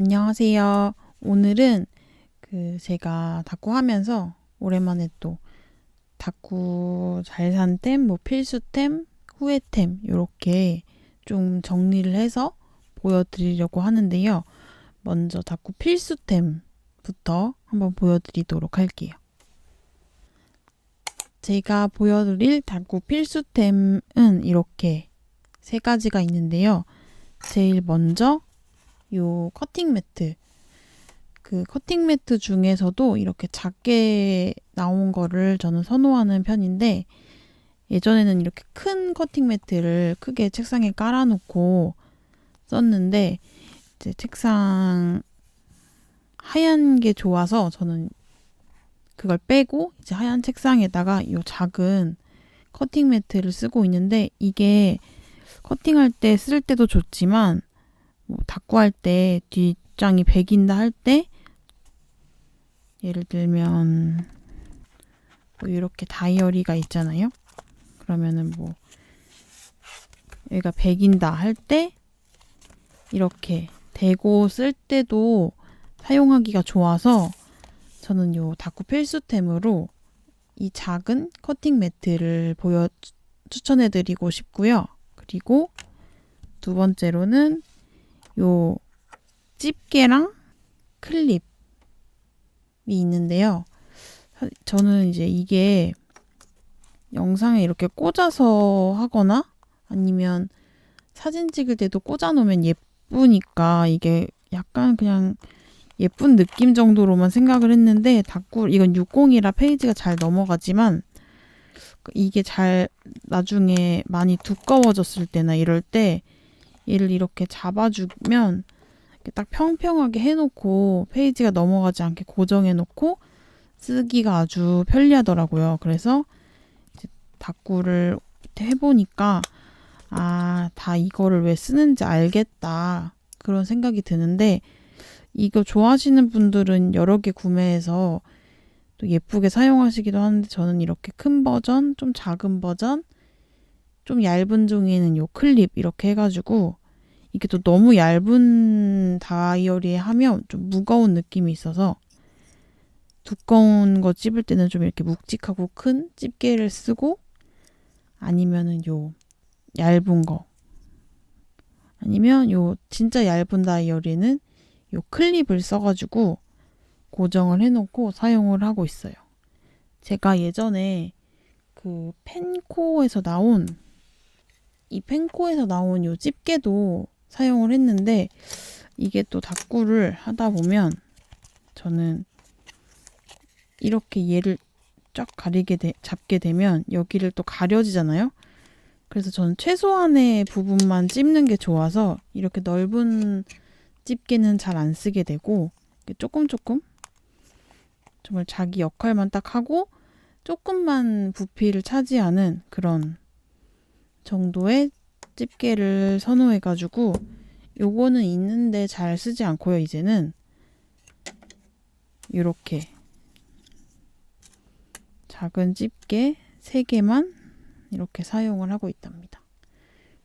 안녕하세요. 오늘은 그 제가 다꾸 하면서 오랜만에 또 다꾸 잘산 템, 뭐 필수템, 후회템 이렇게 좀 정리를 해서 보여드리려고 하는데요. 먼저 다꾸 필수템부터 한번 보여드리도록 할게요. 제가 보여드릴 다꾸 필수템은 이렇게 세 가지가 있는데요. 제일 먼저 요 커팅 매트. 그 커팅 매트 중에서도 이렇게 작게 나온 거를 저는 선호하는 편인데 예전에는 이렇게 큰 커팅 매트를 크게 책상에 깔아놓고 썼는데 이제 책상 하얀 게 좋아서 저는 그걸 빼고 이제 하얀 책상에다가 이 작은 커팅 매트를 쓰고 있는데 이게 커팅할 때 쓸 때도 좋지만 뭐 닦고 때 뒷장이 배긴다 할 때 예를 들면 뭐 이렇게 다이어리가 있잖아요. 그러면은 뭐 여기가 배긴다 할 때 이렇게 대고 쓸 때도 사용하기가 좋아서 저는 요 다쿠 필수템으로 이 작은 커팅 매트를 보여 추천해 드리고 싶고요. 그리고 두 번째로는 요 집게랑 클립이 있는데요. 저는 이제 이게 영상에 이렇게 꽂아서 하거나 아니면 사진 찍을 때도 꽂아 놓으면 예쁘니까 이게 약간 그냥 예쁜 느낌 정도로만 생각을 했는데 닭굴 이건 60이라 페이지가 잘 넘어가지만 이게 잘 나중에 많이 두꺼워졌을 때나 이럴 때 얘를 이렇게 잡아주면 이렇게 딱 평평하게 해놓고 페이지가 넘어가지 않게 고정해놓고 쓰기가 아주 편리하더라고요. 그래서 다꾸를 해보니까 아, 다 이거를 왜 쓰는지 알겠다. 그런 생각이 드는데 이거 좋아하시는 분들은 여러 개 구매해서 또 예쁘게 사용하시기도 하는데 저는 이렇게 큰 버전, 좀 작은 버전, 좀 얇은 종이에는 요 클립 이렇게 해가지고 이게 또 너무 얇은 다이어리에 하면 좀 무거운 느낌이 있어서 두꺼운 거 찝을 때는 좀 이렇게 묵직하고 큰 집게를 쓰고 아니면은 요 얇은 거 아니면 요 진짜 얇은 다이어리는 요 클립을 써가지고 고정을 해놓고 사용을 하고 있어요. 제가 예전에 그 펜코에서 나온 이 펜코에서 나온 요 집게도 사용을 했는데 이게 또 다꾸를 하다 보면 저는 이렇게 얘를 쫙 가리게 되, 잡게 되면 여기를 또 가려지잖아요. 그래서 저는 최소한의 부분만 찝는 게 좋아서 이렇게 넓은 집게는 잘 안 쓰게 되고 조금 조금 정말 자기 역할만 딱 하고 조금만 부피를 차지하는 그런 정도의 집게를 선호해가지고 요거는 있는데 잘 쓰지 않고요. 이제는 이렇게 작은 집게 3개만 이렇게 사용을 하고 있답니다.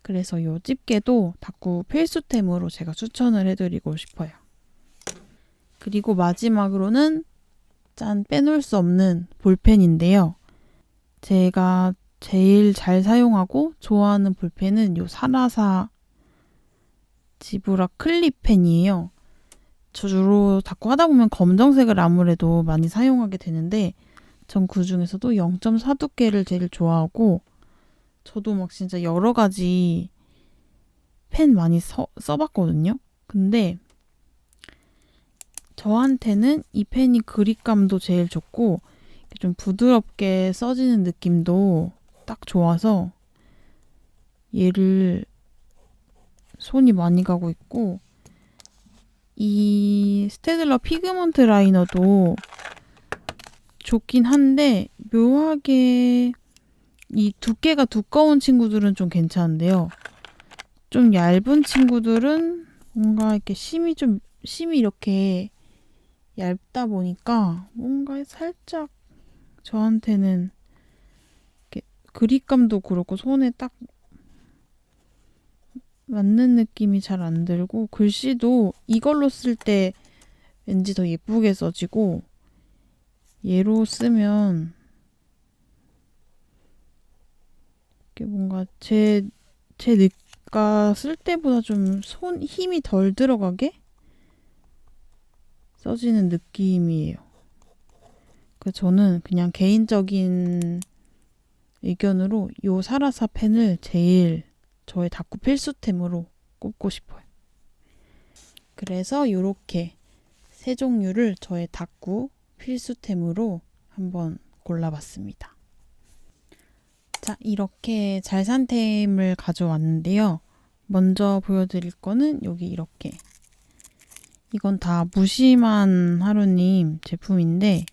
그래서 이 집게도 다꾸 필수템으로 제가 추천을 해드리고 싶어요. 그리고 마지막으로는 짠 빼놓을 수 없는 볼펜인데요. 제가 제일 잘 사용하고 좋아하는 볼펜은 요 사라사 지브라 클립 펜이에요. 저 주로 자꾸 하다 보면 검정색을 아무래도 많이 사용하게 되는데 전 그 중에서도 0.4 두께를 제일 좋아하고 저도 막 진짜 여러 가지 펜 많이 써, 써봤거든요. 근데 저한테는 이 펜이 그립감도 제일 좋고 좀 부드럽게 써지는 느낌도 딱 좋아서 얘를 손이 많이 가고 있고 이 스테들러 피그먼트 라이너도 좋긴 한데 묘하게 이 두께가 두꺼운 친구들은 좀 괜찮은데요. 좀 얇은 친구들은 뭔가 이렇게 심이 좀 심이 이렇게 얇다 보니까 뭔가 살짝 저한테는 그립감도 그렇고 손에 딱 맞는 느낌이 잘 안 들고 글씨도 이걸로 쓸 때 왠지 더 예쁘게 써지고 얘로 쓰면 이게 뭔가 제, 제 늑가 쓸 때보다 좀 손 힘이 덜 들어가게 써지는 느낌이에요. 그 저는 그냥 개인적인 의견으로 요 사라사 펜을 제일 저의 다꾸 필수템으로 꼽고 싶어요. 그래서 요렇게 세 종류를 저의 다꾸 필수템으로 한번 골라봤습니다. 자, 이렇게 잘 산 템을 가져왔는데요. 먼저 보여드릴 거는 여기 이렇게. 이건 다 무심한 하루님 제품인데,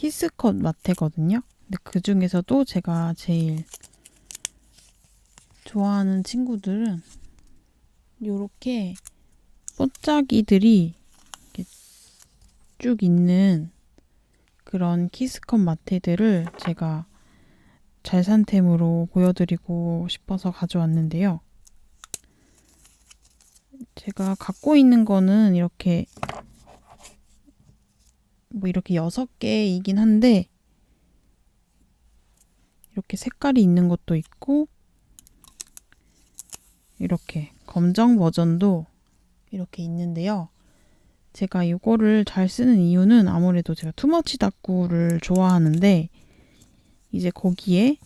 키스컷 마테거든요. 근데 그 중에서도 제가 제일 좋아하는 친구들은 요렇게 뽀짝이들이 쭉 있는 그런 키스컷 마테들을 제가 잘산템으로 보여드리고 싶어서 가져왔는데요. 제가 갖고 있는 거는 이렇게 뭐 이렇게 여섯 개이긴 한데 이렇게 색깔이 있는 것도 있고 이렇게 검정 버전도 이렇게 있는데요. 제가 이거를 잘 쓰는 이유는 아무래도 제가 투머치 다꾸를 좋아하는데 이제 거기에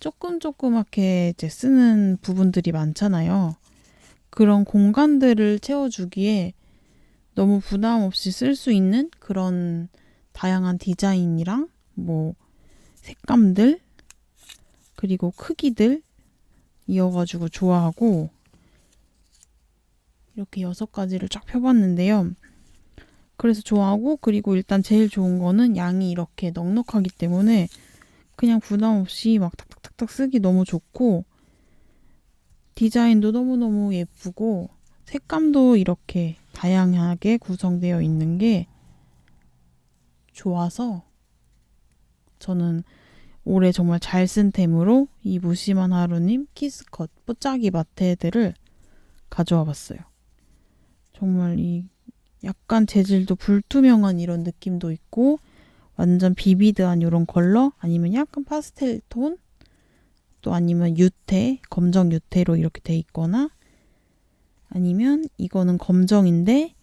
조금 조그맣게 이제 쓰는 부분들이 많잖아요. 그런 공간들을 채워주기에 너무 부담 없이 쓸 수 있는 그런 다양한 디자인이랑 뭐 색감들 그리고 크기들 이어가지고 좋아하고 이렇게 여섯 가지를 쫙 펴봤는데요. 그래서 좋아하고 그리고 일단 제일 좋은 거는 양이 이렇게 넉넉하기 때문에 그냥 부담 없이 막 탁탁탁탁 쓰기 너무 좋고 디자인도 너무너무 예쁘고 색감도 이렇게 다양하게 구성되어 있는 게 좋아서 저는 올해 정말 잘 쓴 템으로 이 무심한 하루님 키스컷 뽀짝이 마테들을 가져와 봤어요. 정말 이 약간 재질도 불투명한 이런 느낌도 있고 완전 비비드한 이런 컬러 아니면 약간 파스텔 톤 또 아니면 유태 검정 유태로 이렇게 돼 있거나 아니면 이거는 검정인데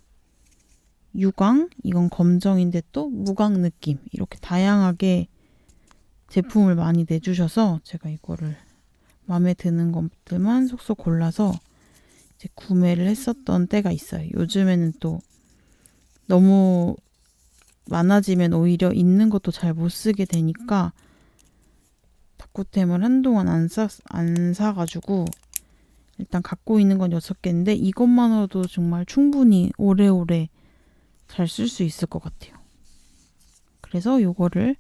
유광 이건 검정인데 또 무광 느낌 이렇게 다양하게 제품을 많이 내주셔서 제가 이거를 마음에 드는 것들만 속속 골라서 이제 구매를 했었던 때가 있어요. 요즘에는 또 너무 많아지면 오히려 있는 것도 잘 못 쓰게 되니까 다꾸템을 한동안 안, 사, 안 사가지고 일단 갖고 있는 건 6개인데 이것만으로도 정말 충분히 오래오래 잘 쓸 수 있을 것 같아요. 그래서 요거를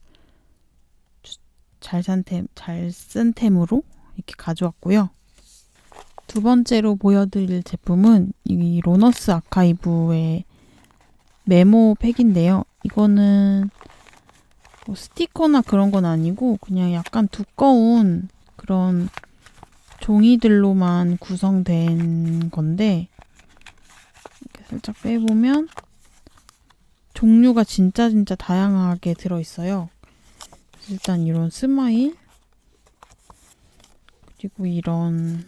잘산 템, 잘 쓴 템으로 이렇게 가져왔고요. 두 번째로 보여드릴 제품은 이 로너스 아카이브의 메모 팩인데요. 이거는 뭐 스티커나 그런 건 아니고 그냥 약간 두꺼운 그런 종이들로만 구성된 건데 이렇게 살짝 빼보면 종류가 진짜 진짜 다양하게 들어있어요. 일단 이런 스마일 그리고 이런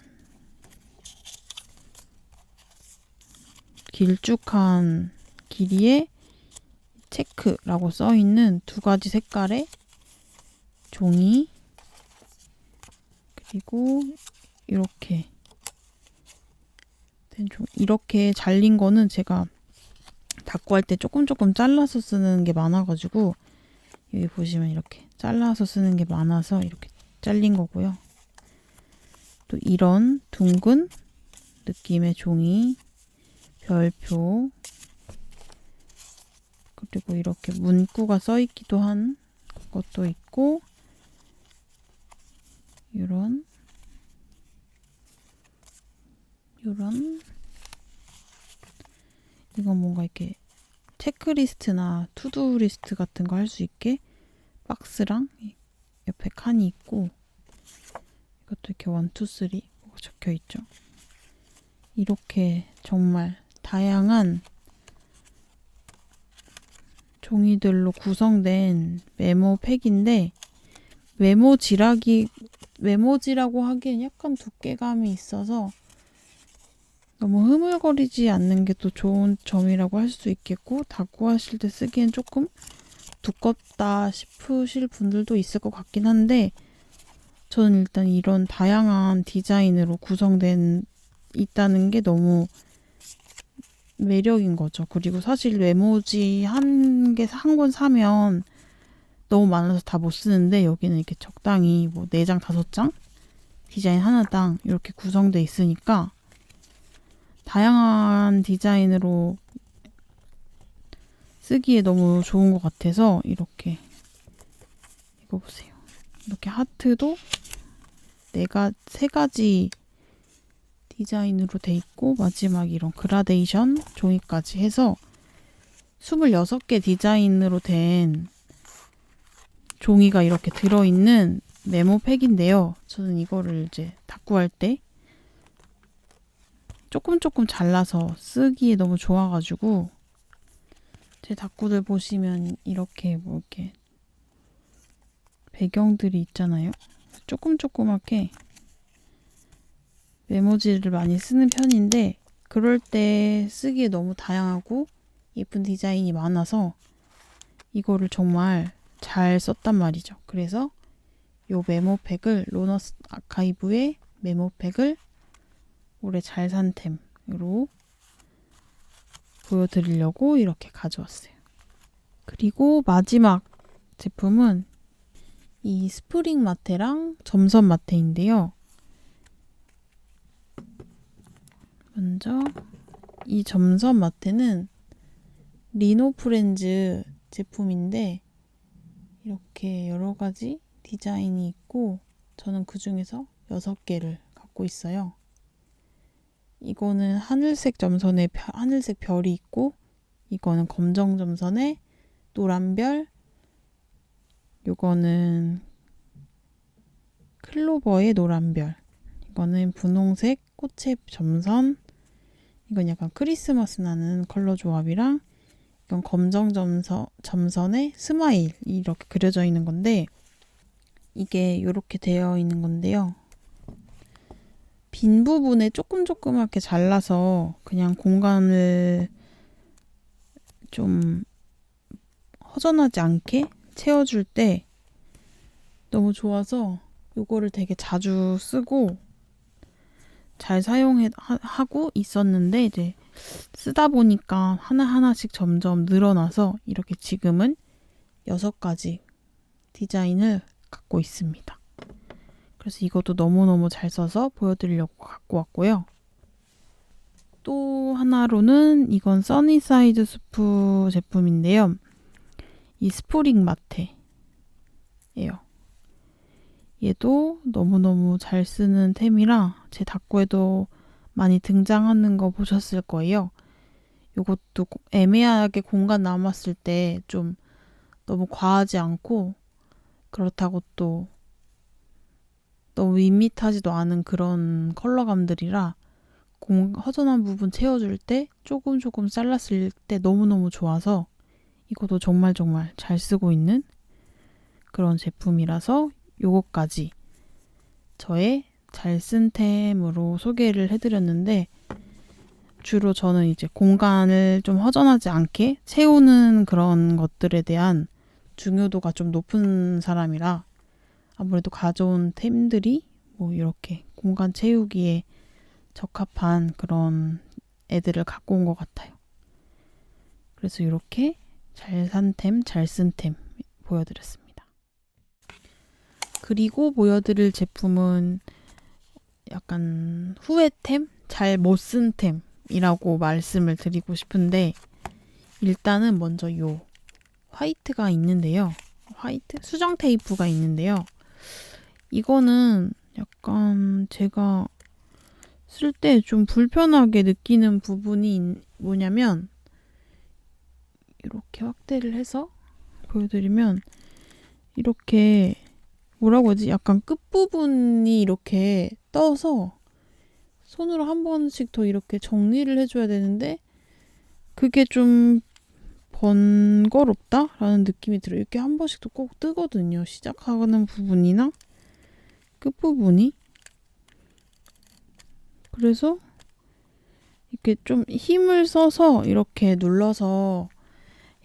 길쭉한 길이에 체크라고 써 있는 두 가지 색깔의 종이 그리고 이렇게 된 종, 이렇게 잘린 거는 제가 닦고 할 때 조금 조금 잘라서 쓰는 게 많아가지고 여기 보시면 이렇게 잘라서 쓰는 게 많아서 이렇게 잘린 거고요. 또 이런 둥근 느낌의 종이 별표 그리고 이렇게 문구가 써 있기도 한 것도 있고 이런 이런 이건 뭔가 이렇게 체크리스트나 투두 리스트 같은 거 할 수 있게 박스랑 옆에 칸이 있고 이것도 이렇게 원투 쓰리 적혀 있죠. 이렇게 정말 다양한 종이들로 구성된 메모팩인데 메모지라기 메모지라고 하기엔 약간 두께감이 있어서 너무 흐물거리지 않는 게 또 좋은 점이라고 할 수 있겠고 다꾸 하실 때 쓰기엔 조금 두껍다 싶으실 분들도 있을 것 같긴 한데 저는 일단 이런 다양한 디자인으로 구성된 있다는 게 너무 매력인 거죠. 그리고 사실 메모지 한 개 한 권 사면 너무 많아서 다 못 쓰는데 여기는 이렇게 적당히 뭐네장 다섯 장 디자인 하나당 이렇게 구성돼 있으니까 다양한 디자인으로 쓰기에 너무 좋은 것 같아서 이렇게 이거 보세요. 이렇게 하트도 네가 세 가지 디자인으로 돼 있고 마지막 이런 그라데이션 종이까지 해서 26개 디자인으로 된 종이가 이렇게 들어있는 메모팩인데요. 저는 이거를 이제 다꾸할 때 조금 조금 잘라서 쓰기에 너무 좋아가지고 제 다꾸들 보시면 이렇게 뭐 이렇게 배경들이 있잖아요. 조금 조그맣게 메모지를 많이 쓰는 편인데 그럴 때 쓰기에 너무 다양하고 예쁜 디자인이 많아서 이거를 정말 잘 썼단 말이죠. 그래서 요 메모팩을 로너스 아카이브의 메모팩을 올해 잘 산 템으로 보여드리려고 이렇게 가져왔어요. 그리고 마지막 제품은 이 스프링 마테랑 점선 마테인데요. 먼저 이 점선 마테는 리노 프렌즈 제품인데 이렇게 여러 가지 디자인이 있고 저는 그 중에서 6개를 갖고 있어요. 이거는 하늘색 점선에 별- 하늘색 별이 있고 이거는 검정 점선에 노란 별 요거는 클로버의 노란 별 이거는 분홍색 꽃의 점선 이건 약간 크리스마스 나는 컬러 조합이랑 이건 검정 점선, 점선에 스마일 이렇게 그려져 있는 건데 이게 이렇게 되어 있는 건데요. 빈 부분에 조금 조그맣게 잘라서 그냥 공간을 좀 허전하지 않게 채워줄 때 너무 좋아서 이거를 되게 자주 쓰고 잘 사용하고 있었는데 이제 쓰다 보니까 하나하나씩 점점 늘어나서 이렇게 지금은 여섯 가지 디자인을 갖고 있습니다. 그래서 이것도 너무너무 잘 써서 보여드리려고 갖고 왔고요. 또 하나로는 이건 써니사이드 수프 제품인데요. 이 스프링 마테예요. 얘도 너무너무 잘 쓰는 템이라 제 다꾸에도 많이 등장하는 거 보셨을 거예요. 이것도 애매하게 공간 남았을 때 좀 너무 과하지 않고 그렇다고 또 너무 밋밋하지도 않은 그런 컬러감들이라 공, 허전한 부분 채워줄 때 조금 조금 잘랐을 때 너무너무 좋아서 이것도 정말 정말 잘 쓰고 있는 그런 제품이라서 요것까지 저의 잘 쓴 템으로 소개를 해드렸는데 주로 저는 이제 공간을 좀 허전하지 않게 채우는 그런 것들에 대한 중요도가 좀 높은 사람이라 아무래도 가져온 템들이 뭐 이렇게 공간 채우기에 적합한 그런 애들을 갖고 온 것 같아요. 그래서 이렇게 잘 산 템, 잘 쓴 템 보여드렸습니다. 그리고 보여드릴 제품은 약간 후회템, 잘 못 쓴 템이라고 말씀을 드리고 싶은데 일단은 먼저 요 화이트가 있는데요. 화이트 수정 테이프가 있는데요. 이거는 약간 제가 쓸 때 좀 불편하게 느끼는 부분이 뭐냐면 이렇게 확대를 해서 보여드리면 이렇게 뭐라고 하지? 약간 끝부분이 이렇게 떠서 손으로 한 번씩 더 이렇게 정리를 해줘야 되는데 그게 좀 번거롭다라는 느낌이 들어요. 이렇게 한 번씩 또 꼭 뜨거든요. 시작하는 부분이나 끝부분이. 그래서 이렇게 좀 힘을 써서 이렇게 눌러서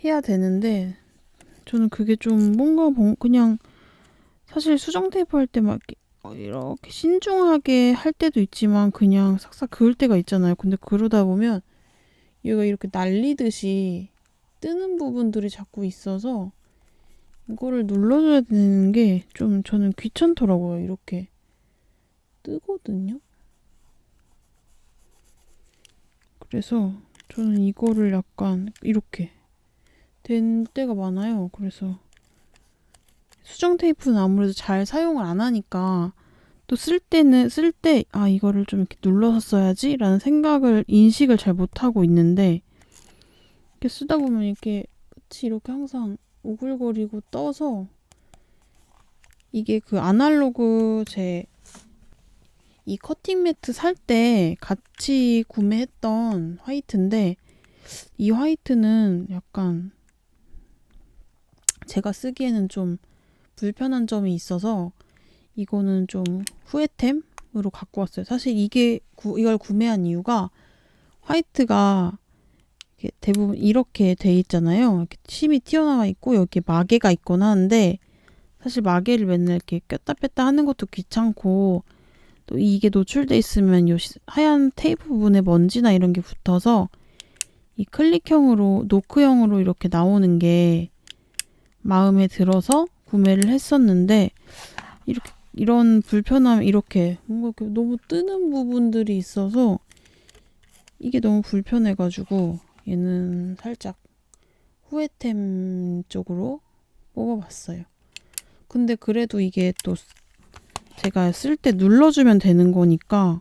해야 되는데 저는 그게 좀 뭔가 번- 그냥 사실 수정 테이프 할 때 막 이렇게 신중하게 할 때도 있지만 그냥 싹싹 그을 때가 있잖아요. 근데 그러다 보면 얘가 이렇게 날리듯이 뜨는 부분들이 자꾸 있어서 이거를 눌러줘야 되는 게 좀 저는 귀찮더라고요. 이렇게 뜨거든요. 그래서 저는 이거를 약간 이렇게 된 때가 많아요. 그래서 수정 테이프는 아무래도 잘 사용을 안 하니까 또 쓸 때는 쓸 때 아 이거를 좀 이렇게 눌러서 써야지라는 생각을 인식을 잘 못 하고 있는데 이렇게 쓰다 보면 이렇게 끝이 이렇게 항상 오글거리고 떠서 이게 그 아날로그 제 이 커팅 매트 살 때 같이 구매했던 화이트인데 이 화이트는 약간 제가 쓰기에는 좀 불편한 점이 있어서 이거는 좀 후회템으로 갖고 왔어요. 사실 이게 구, 이걸 구매한 이유가 화이트가 대부분 이렇게 돼 있잖아요. 이렇게 침이 튀어나와 있고 여기 마개가 있거나 하는데 사실 마개를 맨날 이렇게 꼈다 뺐다 하는 것도 귀찮고 또 이게 노출돼 있으면 요 시- 하얀 테이프 부분에 먼지나 이런 게 붙어서 이 클릭형으로 노크형으로 이렇게 나오는 게 마음에 들어서 구매를 했었는데 이렇게 이런 불편함 이렇게 뭔가 너무 뜨는 부분들이 있어서 이게 너무 불편해가지고 얘는 살짝 후회템 쪽으로 뽑아봤어요. 근데 그래도 이게 또 제가 쓸 때 눌러주면 되는 거니까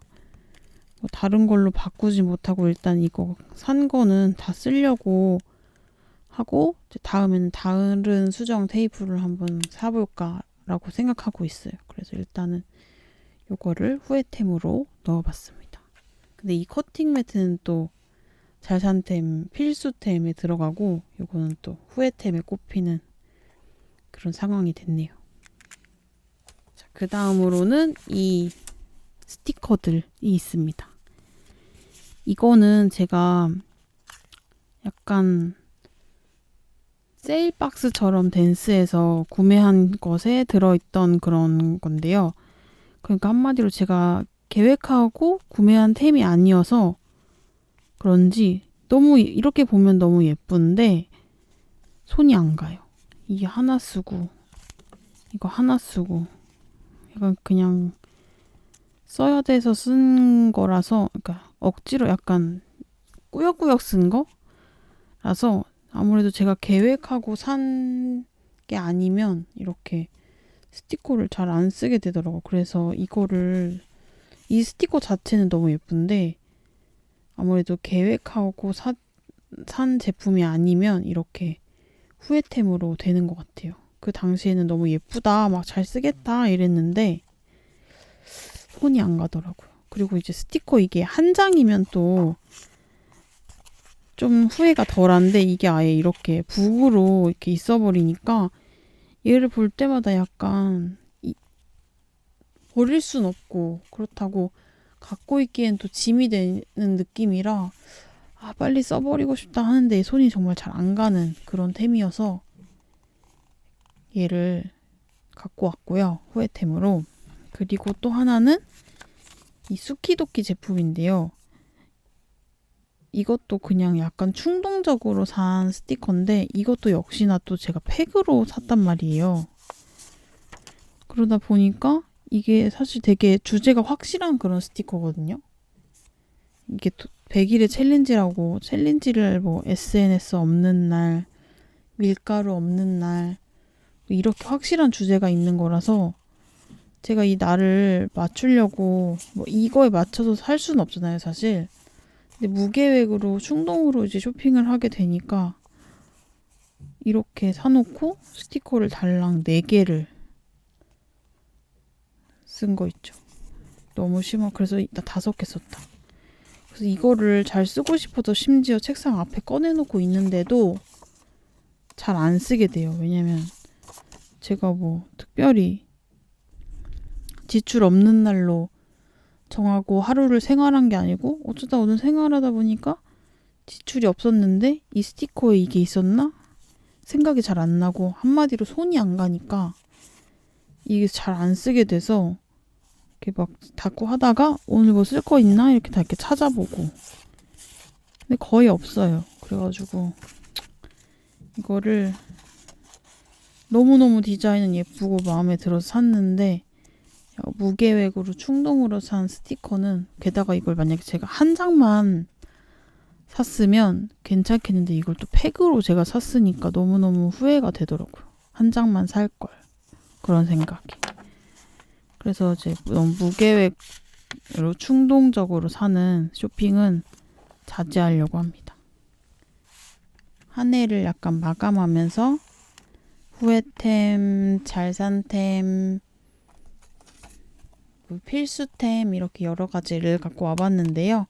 뭐 다른 걸로 바꾸지 못하고 일단 이거 산 거는 다 쓰려고 하고 다음에는 다른 수정 테이프를 한번 사볼까라고 생각하고 있어요. 그래서 일단은 요거를 후회템으로 넣어봤습니다. 근데 이 커팅 매트는 또 잘산템 필수템에 들어가고 요거는 또 후회템에 꼽히는 그런 상황이 됐네요. 자, 그 다음으로는 이 스티커들이 있습니다. 이거는 제가 약간 세일 박스처럼 댄스에서 구매한 것에 들어있던 그런 건데요. 그러니까 한마디로 제가 계획하고 구매한 템이 아니어서 그런지 너무 이렇게 보면 너무 예쁜데 손이 안 가요. 이게 하나 쓰고 이거 하나 쓰고 약간 그냥 써야 돼서 쓴 거라서 그러니까 억지로 약간 꾸역꾸역 쓴 거라서 아무래도 제가 계획하고 산 게 아니면 이렇게 스티커를 잘 안 쓰게 되더라고. 그래서 이거를 이 스티커 자체는 너무 예쁜데 아무래도 계획하고 사, 산 제품이 아니면 이렇게 후회템으로 되는 것 같아요. 그 당시에는 너무 예쁘다, 막 잘 쓰겠다 이랬는데 손이 안 가더라고요. 그리고 이제 스티커 이게 한 장이면 또 좀 후회가 덜한데 이게 아예 이렇게 북으로 이렇게 있어버리니까 얘를 볼 때마다 약간 이, 버릴 순 없고 그렇다고 갖고 있기엔 또 짐이 되는 느낌이라 아 빨리 써버리고 싶다 하는데 손이 정말 잘 안 가는 그런 템이어서 얘를 갖고 왔고요 후회템으로 그리고 또 하나는 이 수키도키 제품인데요 이것도 그냥 약간 충동적으로 산 스티커인데 이것도 역시나 또 제가 팩으로 샀단 말이에요. 그러다 보니까 이게 사실 되게 주제가 확실한 그런 스티커거든요. 이게 100일의 챌린지라고 챌린지를 뭐 SNS 없는 날, 밀가루 없는 날 이렇게 확실한 주제가 있는 거라서 제가 이 날을 맞추려고 뭐 이거에 맞춰서 살 수는 없잖아요, 사실. 근데 무계획으로 충동으로 이제 쇼핑을 하게 되니까 이렇게 사놓고 스티커를 달랑 4개를 쓴 거 있죠. 너무 심하. 그래서 나 다섯 개 썼다. 그래서 이거를 잘 쓰고 싶어서 심지어 책상 앞에 꺼내놓고 있는데도 잘 안 쓰게 돼요. 왜냐면 제가 뭐 특별히 지출 없는 날로 정하고 하루를 생활한 게 아니고 어쩌다 오늘 생활하다 보니까 지출이 없었는데 이 스티커에 이게 있었나? 생각이 잘 안 나고 한마디로 손이 안 가니까 이게 잘 안 쓰게 돼서 이렇게 막 닫고 하다가 오늘 뭐 쓸 거 있나 이렇게 다 이렇게 찾아보고 근데 거의 없어요. 그래가지고 이거를 너무너무 디자인은 예쁘고 마음에 들어서 샀는데 무계획으로 충동으로 산 스티커는 게다가 이걸 만약에 제가 한 장만 샀으면 괜찮겠는데 이걸 또 팩으로 제가 샀으니까 너무너무 후회가 되더라고요. 한 장만 살 걸. 그런 생각이. 그래서 이제 너무 무계획으로 충동적으로 사는 쇼핑은 자제하려고 합니다. 한 해를 약간 마감하면서 후회템, 잘 산템, 뭐 필수템 이렇게 여러 가지를 갖고 와봤는데요.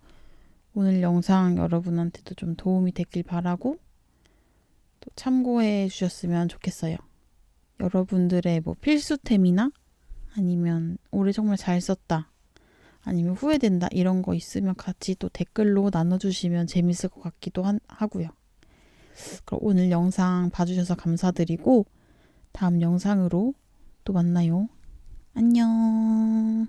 오늘 영상 여러분한테도 좀 도움이 됐길 바라고 또 참고해 주셨으면 좋겠어요. 여러분들의 뭐 필수템이나 아니면 올해 정말 잘 썼다 아니면 후회된다 이런 거 있으면 같이 또 댓글로 나눠주시면 재밌을 것 같기도 한- 하고요. 그럼 오늘 영상 봐주셔서 감사드리고 다음 영상으로 또 만나요. 안녕.